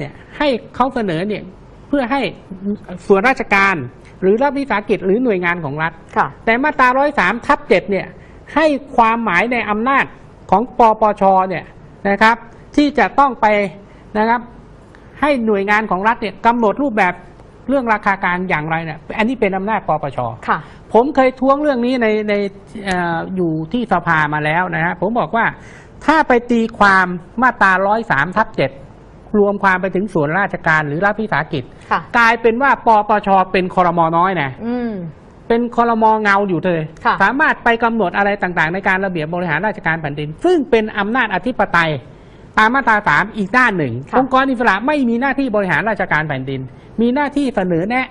เนี่ยให้เขาเสนอเนี่ยเพื่อให้ส่วนราชการ หรือรัฐวิสาหกิจหรือหน่วยงานของรัฐค่ะแต่มาตรา 103 ทับ7เนี่ยให้ความหมายในอำนาจของปปชเนี่ยนะครับ ที่จะต้องไปนะครับให้หน่วยงานของรัฐเนี่ยกำหนดรูปแบบเรื่องราคากลางอย่างไรเนี่ยอันนี้เป็นอำนาจปปชค่ะผมเคยท้วงเรื่องนี้ในในเอออยู่ที่สภามาแล้วนะฮะผมบอกว่าถ้าไปตีความมาตรา 103 ทับ7 รวมความไปถึงส่วนราชการหรือรัฐวิสาหกิจ ค่ะ กลายเป็นว่าปปชเป็นคอรมอน้อยนะ อืม เป็นคอรมอเงาอยู่เลย ค่ะ สามารถไปกำหนดอะไรต่างๆ ในการระเบียบบริหารราชการแผ่นดิน ซึ่งเป็นอำนาจอธิปไตย ตามมาตราสามอีกด้านหนึ่งค่ะองค์กรอิสระไม่มีหน้าที่บริหารราชการแผ่นดิน มีหน้าที่เสนอแนะ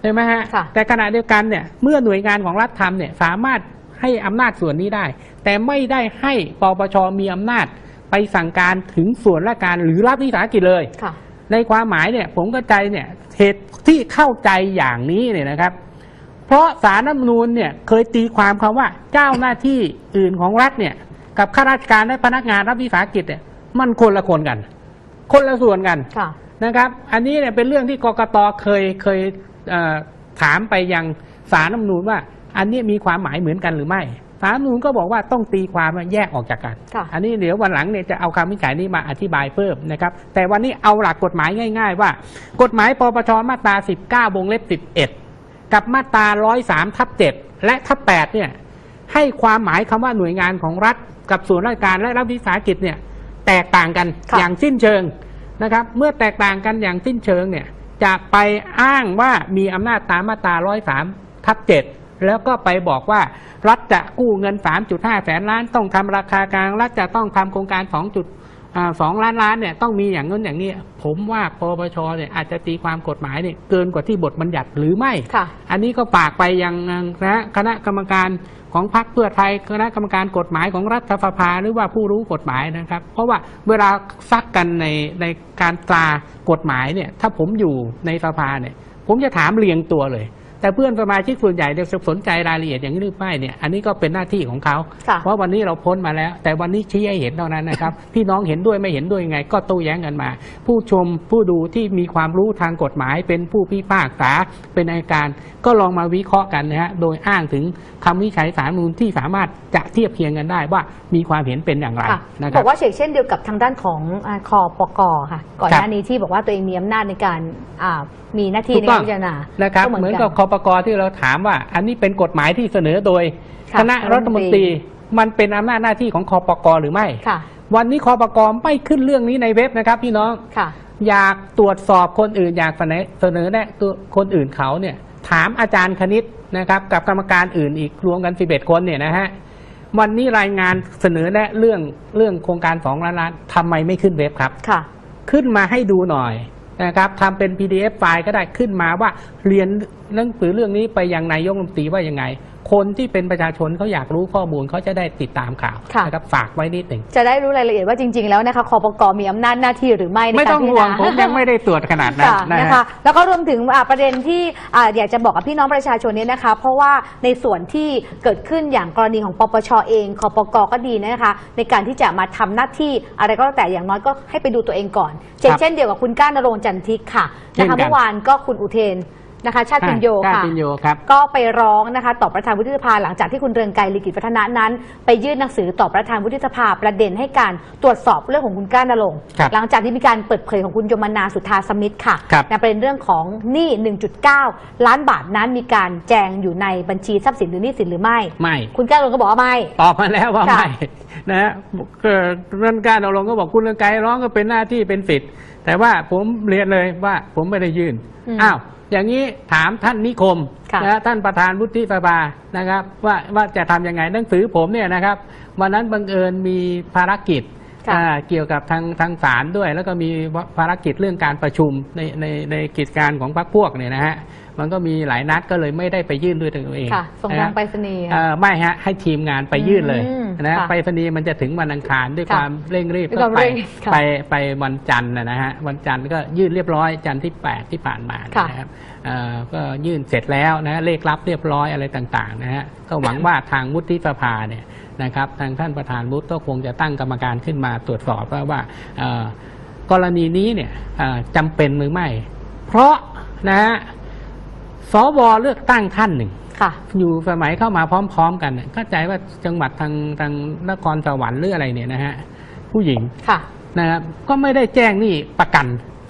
ใช่ไหมฮะ ค่ะ แต่ขณะเดียวกันเนี่ยเมื่อหน่วยงานของรัฐทำเนี่ยสามารถให้อำนาจส่วนนี้ได้ แต่ไม่ได้ให้ปปชมีอำนาจ ไปสั่งการถึงส่วนราชการหรือรัฐวิสาหกิจเลยค่ะในความหมายเนี่ยผมเข้าใจเนี่ยเหตุที่เข้าใจอย่างนี้เนี่ยนะครับ เพราะสารรัฐธรรมนูญเนี่ยเคยตีความคำว่าเจ้าหน้าที่อื่นของรัฐเนี่ยกับข้าราชการและพนักงานรัฐวิสาหกิจเนี่ยมันคนละคนกัน คนละส่วนกันค่ะนะครับ อันนี้เนี่ยเป็นเรื่องที่กกตเคยเคยเอ่อถามไปยังสารรัฐธรรมนูญว่า อันนี้มีความหมายเหมือนกันหรือไม่ สารรัฐธรรมนูญก็บอกว่าต้องตีความแยกออกจากกันค่ะอันนี้เดี๋ยววันหลังเนี่ยจะเอาคำวินิจฉัยนี้มาอธิบายเพิ่มนะครับ แต่วันนี้เอาหลักกฎหมายง่าย ๆ ว่า กฎหมายปปชมาตรา 19วงเล็บ 11 กับมาตรา 103ทับ7และทับ8เนี่ยให้ความหมายคำว่าหน่วยงานของรัฐ กับส่วนราชการและรัฐวิสาหกิจเนี่ยแตกต่างกันค่ะอย่างสิ้นเชิงนะครับเมื่อแตกต่างกันอย่างสิ้นเชิงเนี่ยจะไปอ้างว่ามีอำนาจตามมาตรา 103ทับ7 แล้วก็ไปบอกว่า รัฐจะกู้เงิน 3.5 แสนล้าน ต้องทำราคากลาง รัฐจะต้องทำโครงการ 2. จุดสองล้านล้านเนี่ยต้องมีอย่างนู้นอย่างนี้ ผมว่าปปชเนี่ยอาจจะตีความกฎหมายเนี่ยเกินกว่าที่บทบัญญัติหรือไม่ค่ะอันนี้ก็ฝากไปยังนะคณะกรรมการของพรรคเพื่อไทยคณะกรรมการกฎหมายของรัฐสภาหรือว่าผู้รู้กฎหมายนะครับ เพราะว่าเวลาซักกันในในการตรากฎหมายเนี่ยถ้าผมอยู่ในสภาเนี่ยผมจะถามเรียงตัวเลย แต่เพื่อนสมาชิกส่วนใหญ่เนี่ยสนใจรายละเอียดอย่างนี้หรือไม่เนี่ยอันนี้ก็เป็นหน้าที่ของเขา ค่ะ เพราะวันนี้เราพ้นมาแล้ว แต่วันนี้ชี้ให้เห็นเท่านั้นนะครับ พี่น้องเห็นด้วยไม่เห็นด้วยยังไง ก็โต้แย้งกันมา ผู้ชมผู้ดูที่มีความรู้ทางกฎหมาย เป็นผู้พิพากษาเป็นอัยการ ก็ลองมาวิเคราะห์กันนะฮะโดยอ้างถึงคำวิจัยสารรัฐธรรมนูญที่สามารถจะเทียบเคียงกันได้ว่ามีความเห็นเป็นอย่างไรค่ะนะคบรัอบ กว่าเฉกเช่นเดียวกับทางด้านของอาคอปกค่ะ ก่อนครัหบน้านี้ที่บอกว่าตัวเองมีอำนาจในการอ่า มีหน้าที่ถูในกต้กาองรพิจารณานะครับก็เหมือนกักับคอปกที่เราถามว่า อันนี้เป็นกฎหมายที่เสนอโดยค่ะคณะรัฐมนตรีมันเป็นอำนาจหน้าที่ของคอปกหรือไม่ค่ะวันนี้คอปกไม่ขึ้นเรื่องนี้ในเว็บนะครับพี่น้องค่ะอยากตรวจสอบคนอื่นอยากเสนอเสนอแนะตัวคนอื่นเขาเนี่ย ถามอาจารย์คณิตนะครับ กับกรรมการอื่นอีกรวมกัน11คนเนี่ยนะฮะวันนี้รายงานเสนอแนะเรื่องเรื่องโครงการสองล้านล้านทำไมไม่ขึ้นเว็บครับค่ะ ขึ้นมาให้ดูหน่อย นะครับทำเป็น PDF ไฟล์ก็ได้ขึ้นมาว่าเรียนหนังสือเรื่องนี้ไปยังนายกรัฐมนตรีว่ายังไง คนที่เป็นประชาชนเขาอยากรู้ข้อมูลเขาจะได้ติดตามข่าวค่ะนะครับฝากไว้นิดหนึ่งจะได้รู้รายละเอียดว่าจริง ๆ แล้วนะคะคอปกมีอำนาจหน้าที่หรือไม่ในไม่การต้องพิจารห่วงณาผมยังไม่ได้ตรวจขนาดนั้นค่ะนะนะฮะคะแล้วก็รวมถึงอ่าประเด็นที่อ่าอยากจะบอกกับพี่น้องประชาชนเนี่ยนะคะ เพราะว่าในส่วนที่เกิดขึ้นอย่างกรณีของปปชเองคอปกก็ดีนะคะ ในการที่จะมาทำหน้าที่อะไรก็แล้วแต่อย่างน้อยก็ให้ไปดูตัวเองก่อนเช่นครับเช่นเดียวกับคุณก้านนรงค์จันทิกค่ะเช่นนะคะกันเมื่อวานก็คุณอุเทน นะคะชาติพินโยกาค่ะรปินโยครับ ก็ไปร้องนะคะ ต่อประธานวุฒิสภาหลังจากที่คุณเรืองไกรลีกิจพัฒนะนั้น ไปยื่นหนังสือต่อประธานวุฒิสภาประเด็นให้การตรวจสอบเรื่องของคุณก้านนรงค์ครับหลังจากที่มีการเปิดเผยของคุณยมนาสุธาสมิทธิ์ค่ะครับในประเด็นเรื่องของหนี้ 1.9 ล้านบาทนั้นมีการแจงอยู่ในบัญชีทรัพย์สินหรือหนี้สินหรือไม่ไม่ คุณก้านนรงค์ก็บอกว่าไม่ตอบมาแล้วว่าค่ะไม่นะฮะเอ่อเรื่องการเอาลงก็บอกคุณเรื่องไกรร้องก็เป็นหน้าที่เป็นสิทธิ์แต่ว่าผมเรียนเลยว่าผมไม่ได้ยื่นอืมอ้าว อย่างนี้ถามท่านนิคมค่ะนะฮะท่านประธานวุฒิสภานะครับ ว่าว่าจะทำยังไงหนังสือผมเนี่ยนะครับ วันนั้นบังเอิญมีภารกิจค่ะอ่าเกี่ยวกับทางทางศาลด้วย แล้วก็มีภารกิจเรื่องการประชุมในในในกิจการของพรรคพวกเนี่ยนะฮะมันก็มีหลายนัดก็เลยไม่ได้ไปยื่นด้วยตัวเองค่ะส่งนะทาฮะงไปรษณีย์เอ่อไม่ฮะให้ทีมงานไปยื่นเลยอืม นะค่ะไปรษณีย์มันจะถึงวันอังคารด้วยค่ะความเร่งรีบด้วยก็ความไปเร่งค่ะไปไปวันจันทร์นะนะฮะวันจันทร์ก็ยื่นเรียบร้อยจันทร์ที่ 8 ที่ผ่านมาค่ะ นะครับเอ่อก็ยื่นเสร็จแล้วนะฮะเลขรับเรียบร้อยอะไรต่างๆนะฮะก็หวังว่าทางวุฒิสภาเนี่ยนะครับทางท่านประธานวุฒิก็คงจะตั้งกรรมการขึ้นมาตรวจสอบว่าว่าเอ่อกกรณีนี้เนี่ยอ่าจำเป็นหรือไม่ เพราะนะฮะ สวเลือกตั้งท่านหนึ่งค่ะ อยู่สมัยเข้ามาพร้อม ๆ กันเนี่ยเข้าใจว่าจังหวัดทางทางนครสวรรค์หรืออะไรเนี่ยนะฮะผู้หญิงค่ะนะครับก็ไม่ได้แจ้งหนี้ประกัน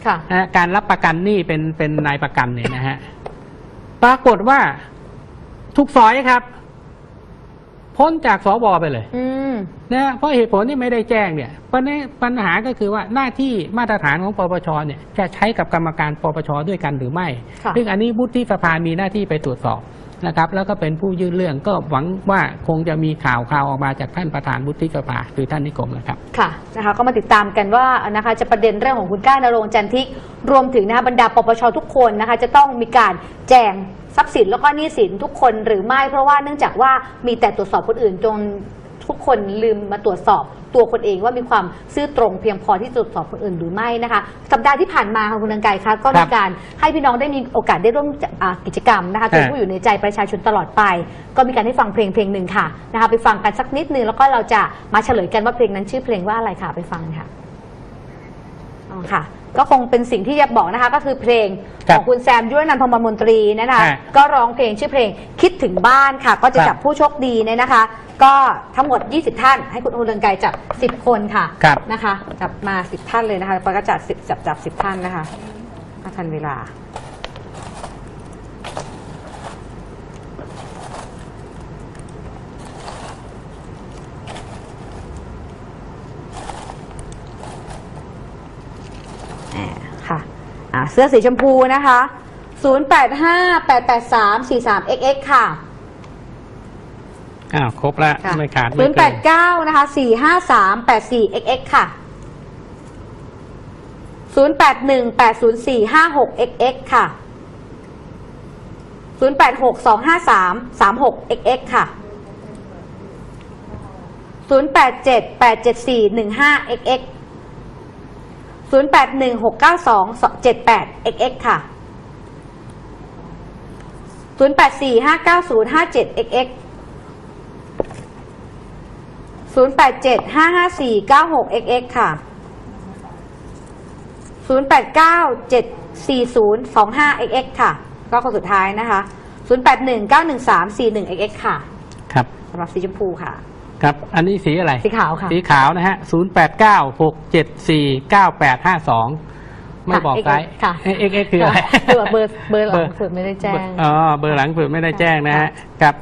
ค่ะนะฮะการรับประกันหนี้เป็นเป็นนายประกันเนี่ยนะฮะปรากฏว่าทุกซอยครับ พ้นจากสวไปเลย อืม นะฮะเพราะเหตุผลที่ไม่ได้แจ้งเนี่ยปัญหาปัญหาก็คือว่าหน้าที่มาตรฐานของปปชเนี่ยจะใช้กับกรรมการปปชด้วยกันหรือไม่ค่ะซึ่งอันนี้วุฒิสภามีหน้าที่ไปตรวจสอบนะครับแล้วก็เป็นผู้ยื่นเรื่องก็หวังว่าคงจะมีข่าวข่าวออกมาจากท่านประธานวุฒิสภาคือท่านนิคมนะครับค่ะนะคะก็มาติดตามกันว่านะคะจะประเด็นเรื่องของคุณก้านรงค์จันทิก รวมถึงนะคะบรรดาปปชทุกคนนะคะจะต้องมีการแจงทรัพย์สินแล้วก็หนี้สินทุกคนหรือไม่เพราะว่าเนื่องจากว่ามีแต่ตรวจสอบคนอื่นจนทุ กคนลืมมาตรวจสอบตัวคนเองว่ามีความซื่อตรงเพียงพอที่จะตรวจสอบคนอื่นหรือไม่นะคะ สัปดาห์ที่ผ่านมาค่ะคุณดังไกรคะก็ครัมีบการให้พี่น้องได้มีโอกาสได้ร่วมอ่ากิจกรรมนะคะเป็นฮะผู้อยู่ในใจประชาชนตลอดไป ก็มีการให้ฟังเพลงเพลงหนึ่งค่ะนะคะไปฟังกันสักนิดนึงแล้วก็เราจะมาเฉลยกันว่าเพลงนั้นชื่อเพลงว่าอะไรค่ะไปฟังค่ะอ๋อค่ะ ก็คงเป็นสิ่งที่จะบอกนะคะ ก็คือเพลงครัขบองคุณแซมยุรนันท์พรหมมนตรีนะคะ ฮะก็ร้องเพลงชื่อเพลงคิดถึงบ้านค่ะ ก็จะครับจับผู้โชคดีเนี่ยนะคะ ก็ทั้งหมด 20 ท่าน ให้คุณโอเรืองไกรจับ 10 คนค่ะครับ นะคะ จับมา 10 ท่านเลยนะคะแล้วก็จัด10จับจับ10 ท่านนะคะถ้าทันเวลาอ่าค่ะอ่า เสื้อสีชมพูนะคะ 08588343xx ค่ะอ้าวครบแล้วค่ะไม่ขาดไม่เกิน089นะคะ 45384xx ค่ะ 08180456xx ค่ะ 08625336xx ค่ะ 08787415xx 08169278xx ค่ะ 08459057xx 08755496xx ค่ะ 08974025xx ค่ะ ก็คนสุดท้ายนะคะ 08191341xx ค่ะ ครับสำหรับสีชมพูค่ะ ครับ อันนี้สีอะไร สีขาวค่ะ สีขาวนะฮะ0 8 9 6 7 4 9 8 5 2ไม่บอกไซส์ค่ะเอ็กเอ็กคืออะไรคือแบบเบอร์เบอร์หลังสุดไม่ได้แจ้งอ๋อเบอร์หลังสุดไม่ได้แจ้งนะฮะกับ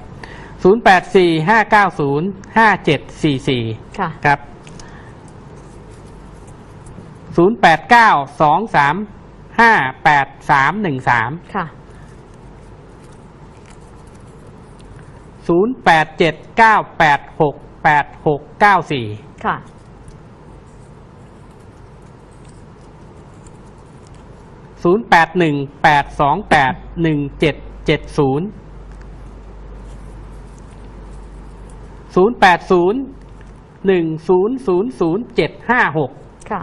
0 8 4 5 9 0 5 7 4 4ค่ะครับ0 8 9 2 3 5 8 3 1 3ค่ะ0 8 7 9 8 6 8 6 9 4ค่ะ ศูนย์แปดหนึ่งแปดสองแปดหนึ่งเจ็ดเจ็ดศูนย์ศูนย์แปดศูนย์หนึ่งศูนย์ศูนย์ศูนย์เจ็ดห้าหกค่ะ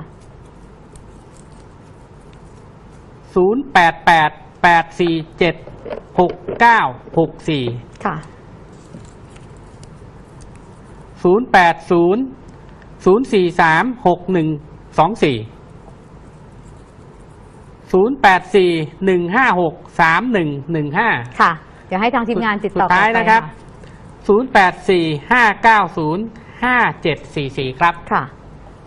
ศูนย์แปดแปดแปดสี่เจ็ดหกเก้าหกสี่ค่ะ ศูนย์แปดศูนย์ศูนย์สี่สามหกหนึ่งสองสี่ศูนย์แปดสี่หนึ่งห้าหกสามหนึ่งหนึ่งห้าค่ะ เดี๋ยวให้ทางทีมงานติดต่อสุดท้ายกลัไปนะครับ 0845905744 ครับ ค่ะ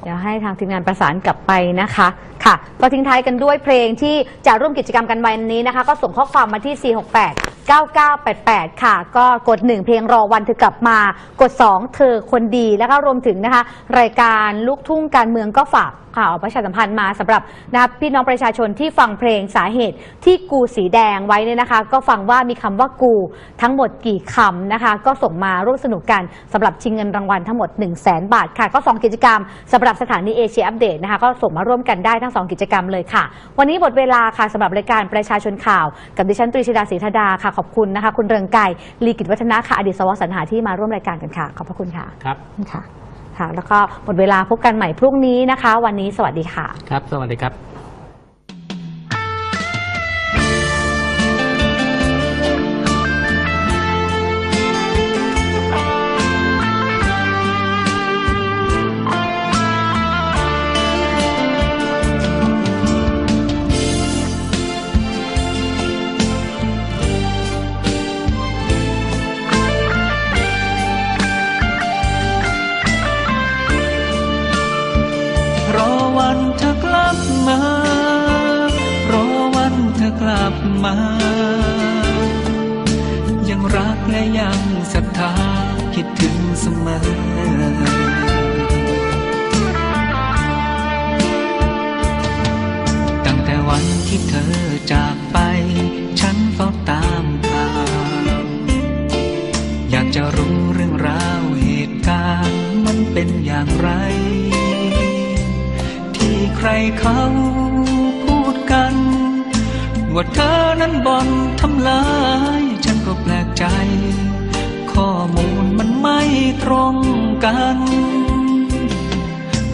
เดี๋ยวให้ทางทีมงานประสานกลับไปนะคะ ค่ะ ก็ทิ้งท้ายกันด้วยเพลงที่จะร่วมกิจกรรมกันวันนี้นะคะ ก็ส่งข้อความมาที่ 468 9988 ค่ะ ก็กด 1 เพลงรอวันเธอกลับมา กด 2 เธอคนดี แล้วก็รวมถึงนะคะ รายการลูกทุ่งการเมืองก็ฝากข่าวประชาสัมพันธ์มาสำหรับนะคะพี่น้องประชาชนที่ฟังเพลงสาเหตุที่กูสีแดงไว้เนี่ยนะคะ ก็ฟังว่ามีคำว่ากูทั้งหมดกี่คำนะคะ ก็ส่งมาร่วมสนุกกันสำหรับชิงเงินรางวัลทั้งหมด 1 0 0 0 0แบาทค่ะ ก็ 2 กิจกรรมสำหรับสถานีเอเชียอัปเดตนะคะ ก็ส่งมาร่วมกันได้ทั้ง 2 กิจกรรมเลยค่ะ วันนี้หมดเวลาค่ะสำหรับรายการประชาชนข่าว กับดิฉันตรีชิดาศรีธดาค่ะอบคุณนะคะ คุณเรืองไกรลีกิจวัฒนะค่ะอดีตสวสรรหาที่มาร่วมรายการกันค่ะ ขอบพระคุณค่ะครับค่ะ ค่ะ แล้วก็หมดเวลาพบกันใหม่พรุ่งนี้นะคะ วันนี้สวัสดีค่ะ ครับ สวัสดีครับ มา ยังรักและยังศรัทธาคิดถึงเสมอตั้งแต่วันที่เธอจากไป ฉันเฝ้าตามข่าวอยากจะรู้เรื่องราวเหตุการณ์มันเป็นอย่างไร ที่ใครเขา ว่าเธอนั้นบ่อนทำลาย ฉันก็แปลกใจ ข้อมูลมันไม่ตรงกัน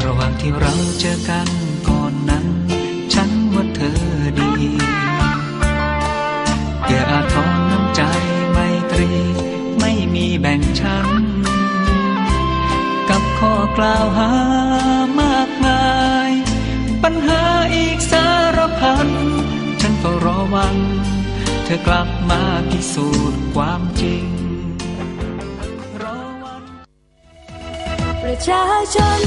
ระหว่างที่เราเจอกัน เธอกลับมาพิสูจน์ความจริงรอวันประชาชน